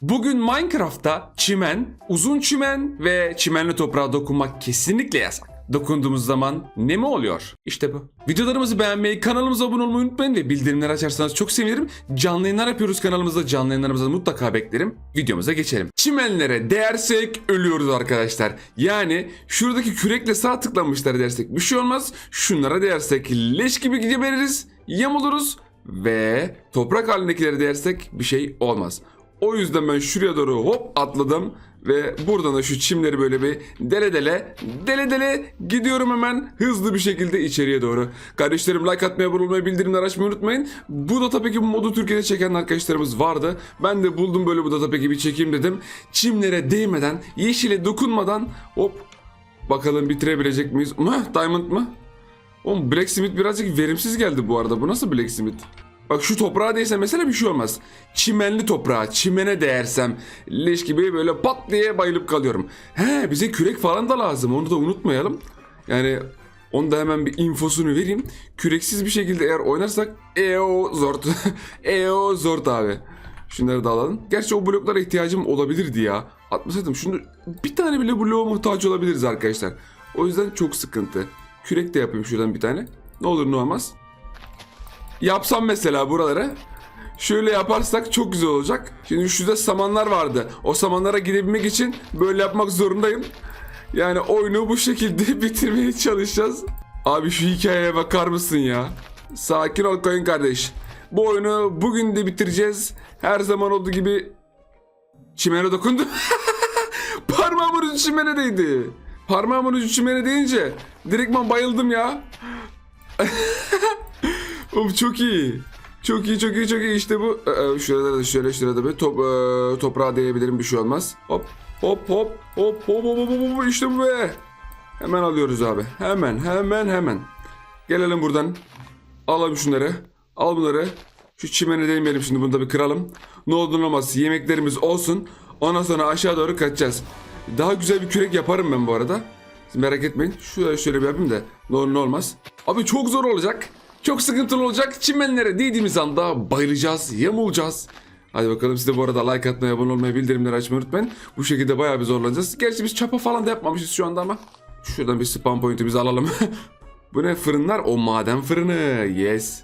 Bugün Minecraft'ta çimen, uzun çimen ve çimenli toprağa dokunmak kesinlikle yasak. Dokunduğumuz zaman ne mi oluyor? İşte bu. Videolarımızı beğenmeyi, kanalımıza abone olmayı unutmayın ve bildirimleri açarsanız çok sevinirim. Canlı yayınlar yapıyoruz kanalımızda. Canlı yayınlarımızı mutlaka beklerim. Videomuza geçelim. Çimenlere değersek ölüyoruz arkadaşlar. Yani şuradaki kürekle sağ tıklamışlar dersek bir şey olmaz. Şunlara değersek leş gibi geberiz, yamuluruz ve toprak halindekilere değersek bir şey olmaz. O yüzden ben şuraya doğru hop atladım ve buradan da şu çimleri böyle bir dele dele dele dele gidiyorum hemen hızlı bir şekilde içeriye doğru. Kardeşlerim like atmayı, abone olmayı, bildirimleri açmayı unutmayın. Bu da tabii ki bu modu Türkiye'de çeken arkadaşlarımız vardı. Ben de buldum böyle bu da tabii ki bir çekeyim dedim. Çimlere değmeden, yeşile dokunmadan hop bakalım bitirebilecek miyiz? Mı? Diamond mı? Oğlum Blacksmith birazcık verimsiz geldi bu arada. Bu nasıl Blacksmith? Bak şu toprağa değse mesela bir şey olmaz. Çimenli toprağa, çimene değersem leş gibi böyle pat diye bayılıp kalıyorum. He bize kürek falan da lazım onu da unutmayalım. Yani onu da hemen bir infosunu vereyim. Küreksiz bir şekilde eğer oynarsak EO zort. EO zort abi. Şunları da alalım. Gerçi o bloklara ihtiyacım olabilirdi ya. Atmasaydım şunu bir tane bile bloğa muhtaç olabiliriz arkadaşlar. O yüzden çok sıkıntı. Kürek de yapayım şuradan bir tane. Ne olur ne olmaz. Yapsam mesela buralara. Şöyle yaparsak çok güzel olacak. Şimdi şurada samanlar vardı. O samanlara gidebilmek için böyle yapmak zorundayım. Yani oyunu bu şekilde bitirmeye çalışacağız. Abi şu hikayeye bakar mısın ya? Sakin ol koyun kardeş. Bu oyunu bugün de bitireceğiz. Her zaman olduğu gibi çimene dokundum. Parmağımın ucu çimene değdi. Parmağımın ucu çimene deyince direktman bayıldım ya. Oğlum çok iyi. Çok iyi çok iyi çok iyi işte bu. Ee, şurada da şöyle şurada bir top, ee, toprağa değebilirim bir şey olmaz. Hop hop hop hop hop hop hop hop, işte bu be. Hemen alıyoruz abi. Hemen hemen hemen. Gelelim buradan. Alalım şunları. Al bunları. Şu çimene değmeyelim şimdi bunu da bir kıralım. Ne olur ne olmaz yemeklerimiz olsun. Ondan sonra aşağı doğru kaçacağız. Daha güzel bir kürek yaparım ben bu arada. Siz merak etmeyin. Şöyle şöyle bir yapayım da ne olur ne olmaz. Abi çok zor olacak. Çok sıkıntılı olacak. Çimenlere değdiğimiz anda bayılacağız, yamulacağız. Hadi bakalım siz de bu arada like atmayı, abone olmayı, bildirimleri açmayı unutmayın. Bu şekilde bayağı bir zorlanacağız. Gerçi biz çapa falan da yapmamışız şu anda ama. Şuradan bir spam point'i alalım. bu ne fırınlar? O maden fırını. Yes.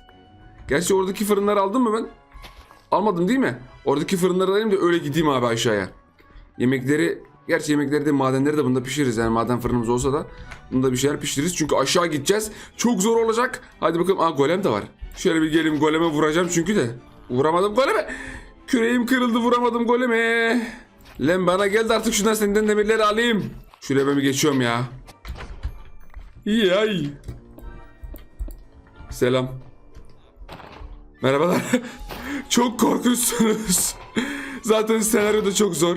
Gerçi oradaki fırınları aldım mı ben? Almadım değil mi? Oradaki fırınları alayım da öyle gideyim abi aşağıya. Yemekleri Gerçi yemekleri de madenleri de bunda pişiririz yani maden fırınımız olsa da bunda bir şeyler pişiririz çünkü aşağı gideceğiz. Çok zor olacak. Hadi bakalım. Aa golem de var. Şöyle bir geleyim goleme vuracağım çünkü de. Vuramadım goleme. Küreğim kırıldı vuramadım goleme. Lan bana geldi artık şundan senden demirleri alayım. Şuraya ben bir geçiyorum ya. Yay. Selam. Merhabalar. çok korkunçsunuz. Zaten senaryo da çok zor.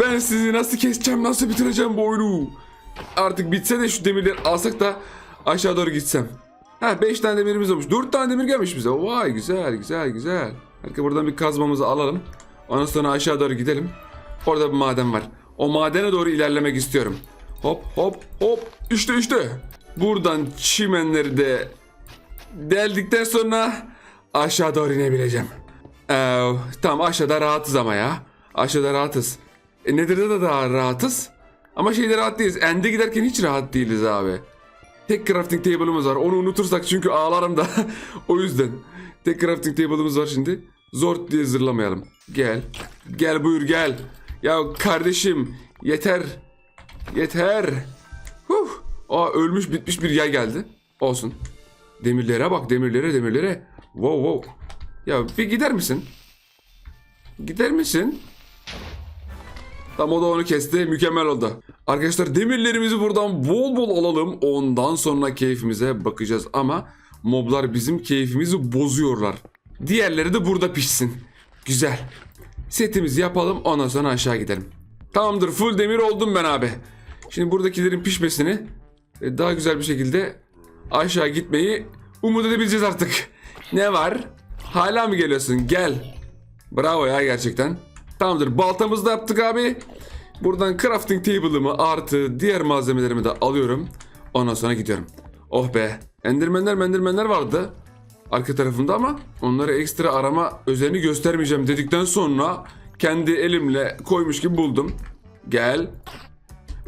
Ben sizi nasıl keseceğim, nasıl bitireceğim bu oyunu? Artık bitse de şu demirleri alsak da aşağı doğru gitsem. Ha 5 tane demirimiz olmuş. 4 tane demir gelmiş bize. Vay güzel güzel güzel. Hadi buradan bir kazmamızı alalım. Ondan sonra aşağı doğru gidelim. Orada bir maden var. O madene doğru ilerlemek istiyorum. Hop hop hop. İşte işte. Buradan çimenleri de deldikten sonra aşağı doğru inebileceğim. Ee, tamam aşağıda rahatız ama ya. Aşağıda rahatız. E, Nether'da da daha rahatız. Ama şeyde rahat değiliz. End'e giderken hiç rahat değiliz abi. Tek crafting table'ımız var. Onu unutursak çünkü ağlarım da. o yüzden. Tek crafting table'ımız var şimdi. Zor diye zırlamayalım. Gel. Gel buyur gel. Ya kardeşim yeter. Yeter. Huh. Aa ölmüş bitmiş bir yer geldi. Olsun. Demirlere bak demirlere demirlere. Wow wow. Ya bir gider misin? Gider misin? Tam o da onu kesti. Mükemmel oldu. Arkadaşlar demirlerimizi buradan bol bol alalım. Ondan sonra keyfimize bakacağız. Ama moblar bizim keyfimizi bozuyorlar. Diğerleri de burada pişsin. Güzel. Setimizi yapalım ondan sonra aşağı gidelim. Tamamdır full demir oldum ben abi. Şimdi buradakilerin pişmesini e, daha güzel bir şekilde aşağı gitmeyi umut edebileceğiz artık. Ne var? Hala mı geliyorsun? Gel. Bravo ya gerçekten. Tamamdır. Baltamızı da yaptık abi. Buradan crafting table'ımı artı diğer malzemelerimi de alıyorum. Ondan sonra gidiyorum. Oh be. Endermenler mendermenler vardı. Arka tarafımda ama onları ekstra arama özelliğini göstermeyeceğim dedikten sonra kendi elimle koymuş gibi buldum. Gel.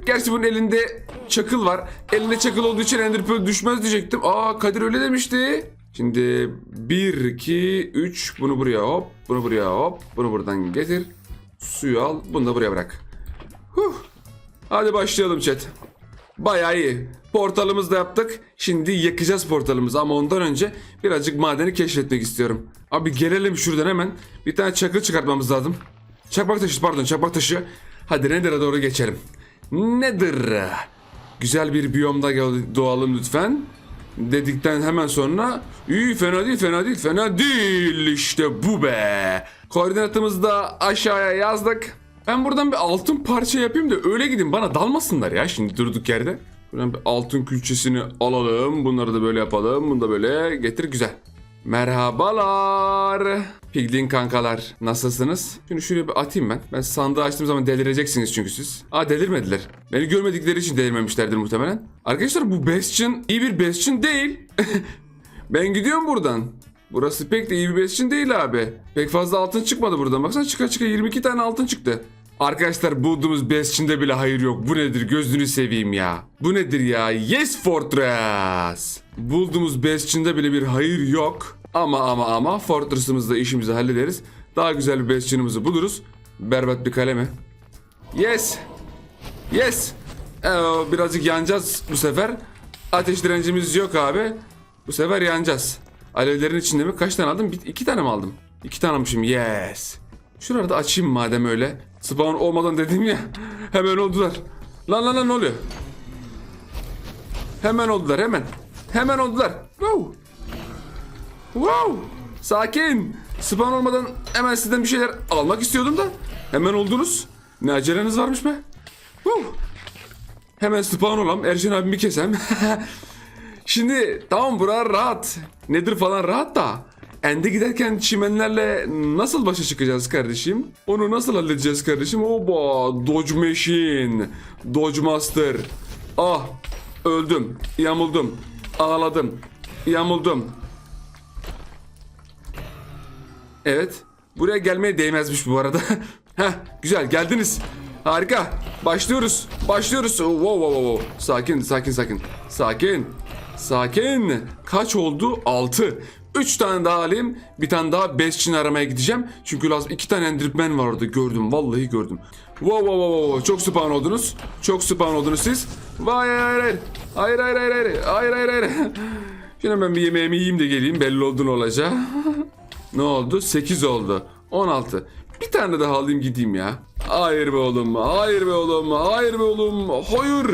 Gerçi bunun elinde çakıl var. Elinde çakıl olduğu için Ender Pearl düşmez diyecektim. Aa Kadir öyle demişti. Şimdi 1, 2, 3 bunu buraya hop. Bunu buraya hop. Bunu buradan getir. Suyu al. Bunu da buraya bırak. Huh. Hadi başlayalım chat. Bayağı iyi. Portalımızı da yaptık. Şimdi yakacağız portalımızı ama ondan önce birazcık madeni keşfetmek istiyorum. Abi gelelim şuradan hemen. Bir tane çakıl çıkartmamız lazım. Çakmak taşı pardon çakmak taşı. Hadi Nether'a doğru geçelim. Nether. Güzel bir biyomda doğalım lütfen. Dedikten hemen sonra iyi fena değil fena değil fena değil işte bu be. Koordinatımızı da aşağıya yazdık. Ben buradan bir altın parça yapayım da öyle gidin bana dalmasınlar ya şimdi durduk yerde. Buradan bir altın külçesini alalım. Bunları da böyle yapalım. Bunu da böyle getir güzel. Merhabalar. Piglin kankalar. Nasılsınız? Şunu şuraya bir atayım ben. Ben sandığı açtığım zaman delireceksiniz çünkü siz. Aa delirmediler. Beni görmedikleri için delirmemişlerdir muhtemelen. Arkadaşlar bu Bastion iyi bir Bastion değil. ben gidiyorum buradan. Burası pek de iyi bir Bastion değil abi. Pek fazla altın çıkmadı buradan. Baksana çıka çıka 22 tane altın çıktı. Arkadaşlar bulduğumuz Bastion'da bile hayır yok. Bu nedir gözünü seveyim ya. Bu nedir ya? Yes Fortress. Bulduğumuz Bastion'da bile bir hayır yok. Ama ama ama Fortress'ımızda işimizi hallederiz. Daha güzel bir Bastion'ımızı buluruz. Berbat bir kaleme. Yes. Yes. Ee, birazcık yanacağız bu sefer. Ateş direncimiz yok abi. Bu sefer yanacağız. Alevlerin içinde mi? Kaç tane aldım? Bir, iki tane mi aldım? İki tane almışım. Yes. Şurada açayım madem öyle. Spawn olmadan dedim ya. Hemen oldular. Lan lan lan ne oluyor? Hemen oldular hemen. Hemen oldular. Wow. Wow. Sakin. Spawn olmadan hemen sizden bir şeyler almak istiyordum da. Hemen oldunuz. Ne aceleniz varmış be. Wow. Hemen spawn olam. Ercan abimi kesem. Şimdi tamam bura rahat. Nedir falan rahat da. Ende giderken çimenlerle nasıl başa çıkacağız kardeşim? Onu nasıl halledeceğiz kardeşim? Oba Dodge Machine. Dodge Master. Ah öldüm. Yamuldum. Ağladım. Yamuldum. Evet. Buraya gelmeye değmezmiş bu arada. Heh, güzel geldiniz. Harika. Başlıyoruz. Başlıyoruz. Wow, wow, wow. Sakin, sakin, sakin. Sakin. Sakin. Kaç oldu? 6. 3 tane daha alayım. Bir tane daha Bastion aramaya gideceğim. Çünkü lazım. 2 tane Enderman var orada. Gördüm. Vallahi gördüm. Wow, wow, wow, wow. Çok spawn oldunuz. Çok spawn oldunuz siz. Vay hayır hayır. Hayır hayır hayır hayır. Hayır hayır. Şimdi ben bir yemeğimi yiyeyim de geleyim. Belli oldu ne olacak. Ne oldu? 8 oldu. 16. Bir tane daha alayım gideyim ya. Hayır be oğlum. Hayır be oğlum. Hayır be oğlum. Hayır.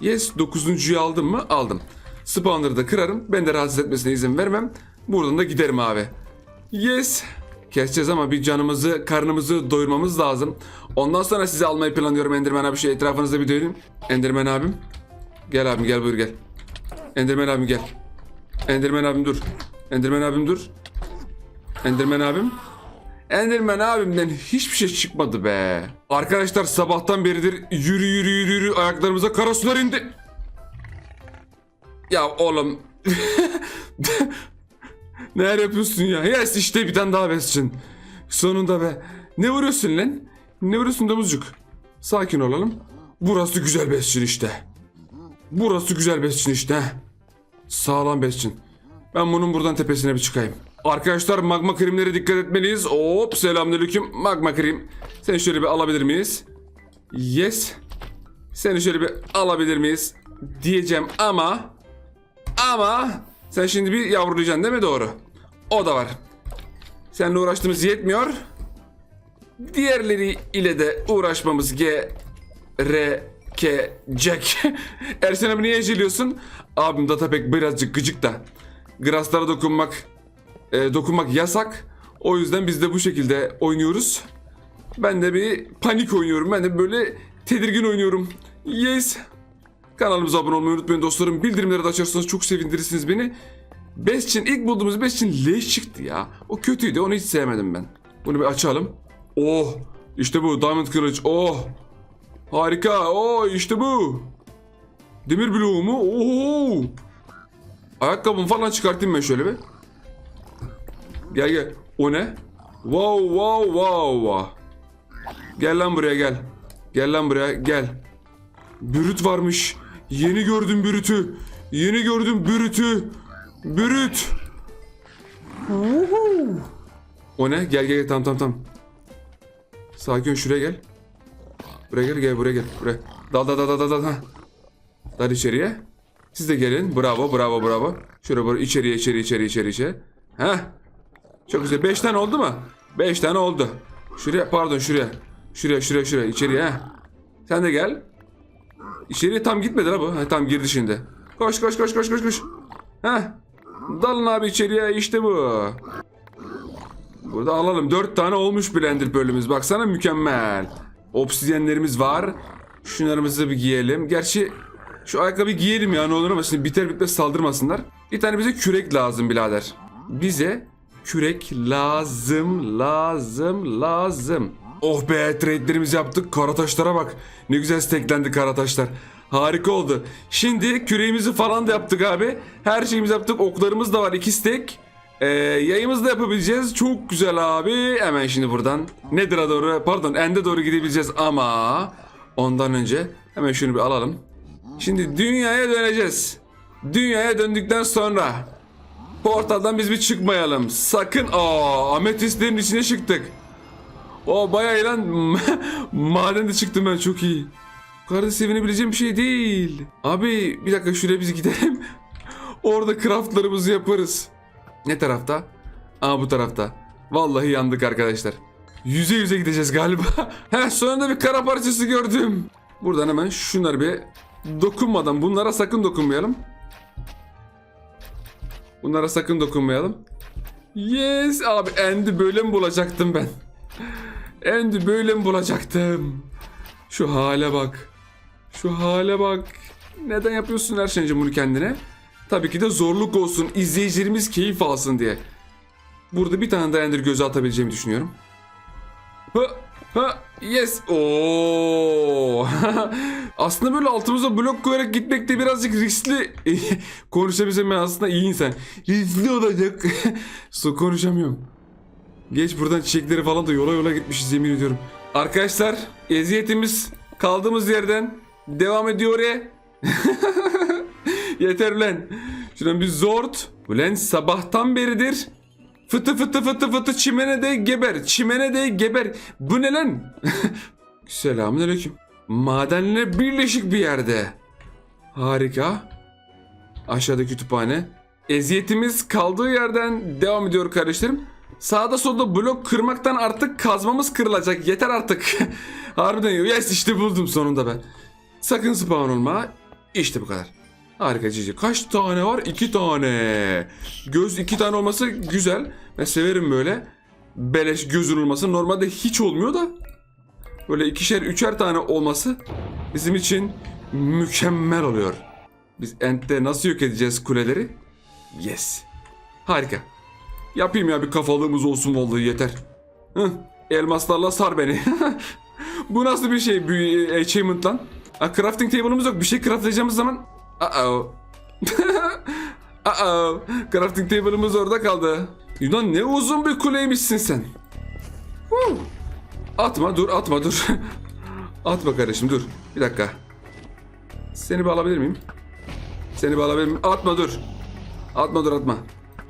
Yes 9.'yu aldım mı? Aldım. Spawner'ı da kırarım. Ben de rahatsız etmesine izin vermem. Buradan da giderim abi. Yes. Keseceğiz ama bir canımızı, karnımızı doyurmamız lazım. Ondan sonra sizi almayı planlıyorum Enderman abi. Şey etrafınızda bir dönün. Enderman abim. Gel abim gel buyur gel. Enderman abim gel. Enderman abim dur. Enderman abim dur. Enderman abim. Enderman abimden hiçbir şey çıkmadı be. Arkadaşlar sabahtan beridir yürü yürü yürü yürü ayaklarımıza kara sular indi. Ya oğlum. Neler yapıyorsun ya? Yes işte bir tane daha besçin. Sonunda be. Ne vuruyorsun lan? Ne vuruyorsun domuzcuk? Sakin olalım. Burası güzel besçin işte. Burası güzel besçin işte. Sağlam besçin. Ben bunun buradan tepesine bir çıkayım. Arkadaşlar magma krimlere dikkat etmeliyiz. Hop selamünaleyküm magma krim. Seni şöyle bir alabilir miyiz? Yes. Seni şöyle bir alabilir miyiz? Diyeceğim ama ama sen şimdi bir yavrulayacaksın değil mi doğru? O da var. Seninle uğraştığımız yetmiyor. Diğerleri ile de uğraşmamız gerekecek. Ersen abi niye eceliyorsun? Abim data pek birazcık gıcık da. Grasslara dokunmak e, dokunmak yasak. O yüzden biz de bu şekilde oynuyoruz. Ben de bir panik oynuyorum. Ben de böyle tedirgin oynuyorum. Yes. Kanalımıza abone olmayı unutmayın dostlarım. Bildirimleri de açarsanız çok sevindirirsiniz beni. Bastion ilk bulduğumuz Bastion leş çıktı ya. O kötüydü onu hiç sevmedim ben. Bunu bir açalım. Oh işte bu Diamond kılıç. Oh harika. Oh işte bu. Demir bloğu mu? Oho. Ayakkabımı falan çıkartayım ben şöyle bir. Gel gel. O ne? Wow wow wow wow. Gel lan buraya gel. Gel lan buraya gel. Bürüt varmış. Yeni gördüm bürütü. Yeni gördüm bürütü. Bürüt. O ne? Gel gel gel tamam tamam tamam. Sakin şuraya gel. Buraya gel gel buraya gel. Buraya. Dal dal dal dal dal dal. Ha. Dal içeriye. Siz de gelin. Bravo bravo bravo. Şöyle böyle içeriye içeri içeri içeri içeri. Heh. Çok güzel. Beş tane oldu mu? Beş tane oldu. Şuraya pardon şuraya. Şuraya şuraya şuraya içeriye. Heh. Sen de gel. İçeriye tam gitmedi la bu. Ha, tam girdi şimdi. Koş koş koş koş koş koş. Heh. Dalın abi içeriye işte bu. Burada alalım. Dört tane olmuş blender bölümümüz. Baksana mükemmel. Obsidyenlerimiz var. Şunlarımızı bir giyelim. Gerçi şu ayakkabıyı giyelim ya ne olur ama şimdi biter bitmez saldırmasınlar. Bir tane bize kürek lazım birader. Bize kürek lazım, lazım, lazım. Oh be trade'lerimizi yaptık. Karataşlara bak. Ne güzel steklendi karataşlar. Harika oldu. Şimdi küreğimizi falan da yaptık abi. Her şeyimizi yaptık. Oklarımız da var. iki stek. Ee, yayımızı da yapabileceğiz. Çok güzel abi. Hemen şimdi buradan Nether'a doğru pardon End'e doğru gidebileceğiz ama ondan önce hemen şunu bir alalım. Şimdi dünyaya döneceğiz. Dünyaya döndükten sonra portaldan biz bir çıkmayalım. Sakın. Aa, ametistlerin içine çıktık. O bayağı iyi lan. Madende çıktım ben çok iyi. Bu sevinebileceğim bir şey değil. Abi bir dakika şuraya biz gidelim. Orada craftlarımızı yaparız. Ne tarafta? Aa bu tarafta. Vallahi yandık arkadaşlar. Yüze yüze gideceğiz galiba. Heh sonunda bir kara parçası gördüm. Buradan hemen şunları bir dokunmadan bunlara sakın dokunmayalım. Bunlara sakın dokunmayalım. Yes abi Endi böyle mi bulacaktım ben? Endi böyle mi bulacaktım? Şu hale bak. Şu hale bak. Neden yapıyorsun her şeyin bunu kendine? Tabii ki de zorluk olsun. izleyicilerimiz keyif alsın diye. Burada bir tane daha Ender göze atabileceğimi düşünüyorum. Ha, ha, yes. Oo. aslında böyle altımıza blok koyarak gitmek de birazcık riskli. Konuşabilsem aslında iyi insan. Riskli olacak. Su konuşamıyorum. Geç buradan çiçekleri falan da yola yola gitmişiz yemin ediyorum. Arkadaşlar eziyetimiz kaldığımız yerden devam ediyor ya. Yeter ulan. Şuradan bir zort. Ulan sabahtan beridir. Fıtı fıtı fıtı fıtı çimene de geber. Çimene de geber. Bu ne lan? Selamünaleyküm. Madenle birleşik bir yerde. Harika. Aşağıda kütüphane. Eziyetimiz kaldığı yerden devam ediyor kardeşlerim. Sağda solda blok kırmaktan artık kazmamız kırılacak. Yeter artık. Harbiden yes işte buldum sonunda ben. Sakın spawn olma. İşte bu kadar. Harika Cici. Kaç tane var? İki tane. Göz iki tane olması güzel. Ben severim böyle. Beleş gözün olması. Normalde hiç olmuyor da. Böyle ikişer üçer tane olması bizim için mükemmel oluyor. Biz Ent'te nasıl yok edeceğiz kuleleri? Yes. Harika. Yapayım ya bir kafalığımız olsun vallahi yeter. Hıh, elmaslarla sar beni. Bu nasıl bir şey? Bir achievement lan. Ha, crafting table'ımız yok. Bir şey craftlayacağımız zaman... Uh-oh. Uh-oh. Crafting table'ımız orada kaldı. Yunan ne uzun bir kuleymişsin sen. Atma dur atma dur. atma kardeşim dur. Bir dakika. Seni bir alabilir miyim? Seni bir alabilir miyim? Atma dur. Atma dur atma.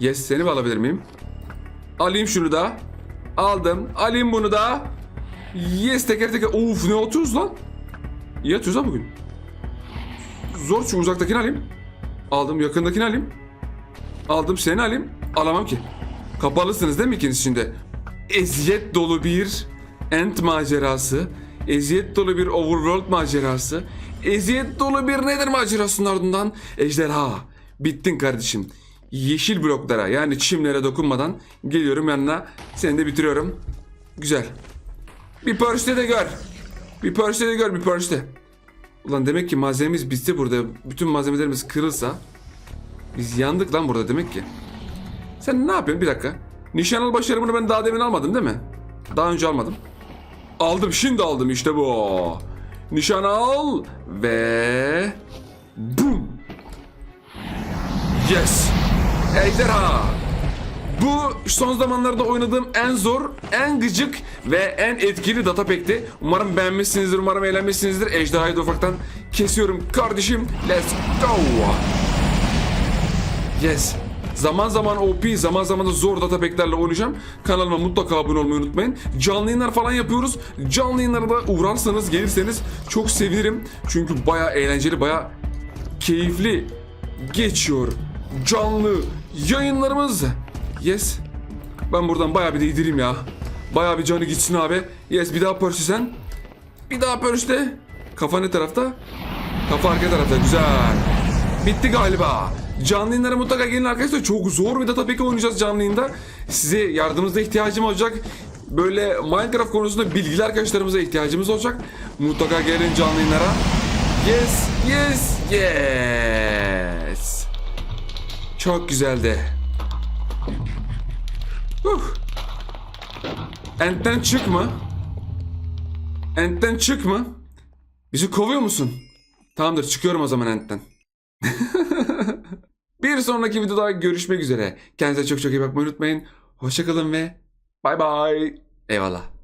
Yes seni bir alabilir miyim? Alayım şunu da. Aldım. Alayım bunu da. Yes teker teker. Of ne atıyoruz lan? İyi atıyoruz ha bugün. Zor şu uzaktakini alayım. Aldım yakındakini alayım. Aldım seni alayım. Alamam ki. Kapalısınız değil mi ikiniz şimdi? Eziyet dolu bir End macerası. Eziyet dolu bir Overworld macerası. Eziyet dolu bir nedir macerasının ardından? Ejderha. Bittin kardeşim. Yeşil bloklara yani çimlere dokunmadan geliyorum yanına. Seni de bitiriyorum. Güzel. Bir Perch'te de gör. Bir Perch'te de gör bir Perch'te. Ulan demek ki malzememiz bitse burada. Bütün malzemelerimiz kırılsa. Biz yandık lan burada demek ki. Sen ne yapıyorsun bir dakika. Nişan al başarımını ben daha demin almadım değil mi? Daha önce almadım. Aldım şimdi aldım işte bu. Nişan al ve boom. Yes. Ejderha. Bu son zamanlarda oynadığım en zor, en gıcık ve en etkili data pack'ti. Umarım beğenmişsinizdir, umarım eğlenmişsinizdir. Ejderhayı da ufaktan kesiyorum kardeşim. Let's go. Yes. Zaman zaman OP, zaman zaman da zor data pack'lerle oynayacağım. Kanalıma mutlaka abone olmayı unutmayın. Canlı yayınlar falan yapıyoruz. Canlı yayınlara da uğrarsanız, gelirseniz çok sevinirim. Çünkü baya eğlenceli, baya keyifli geçiyor canlı yayınlarımız. Yes. Ben buradan baya bir değdireyim ya. Baya bir canı gitsin abi. Yes bir daha Percy sen. Bir daha Percy de. Kafa ne tarafta? Kafa arka tarafta. Güzel. Bitti galiba. Canlı yayınlara mutlaka gelin arkadaşlar. Çok zor bir data pack oynayacağız canlı yayında. Size yardımınıza ihtiyacım olacak. Böyle Minecraft konusunda bilgili arkadaşlarımıza ihtiyacımız olacak. Mutlaka gelin canlı yayınlara. Yes, yes, yes. Çok güzeldi. Huh. Enten çıkma. Enten çıkma. Bizi kovuyor musun? Tamamdır çıkıyorum o zaman Ent'ten. Bir sonraki videoda görüşmek üzere. Kendinize çok çok iyi bakmayı unutmayın. Hoşçakalın ve bay bay. Eyvallah.